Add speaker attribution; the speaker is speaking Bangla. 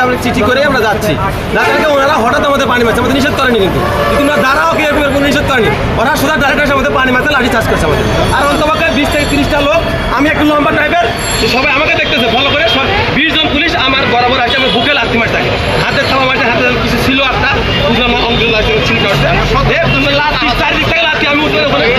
Speaker 1: আমাদের চিঠি করে আমরা যাচ্ছি হঠাৎ আমাদের পানি আমাদের কিন্তু দাঁড়াও পানি আমাদের আর অন্তত বিশ থেকে তিরিশটা লোক আমি একটু লম্বা টাইপের সবাই আমাকে দেখতেছে ফলো করে। বুঝলাম না অঙ্গুল লাঠি ছিল তুমি লাঠি চারিদিক থেকে লাঠি আমি উঠে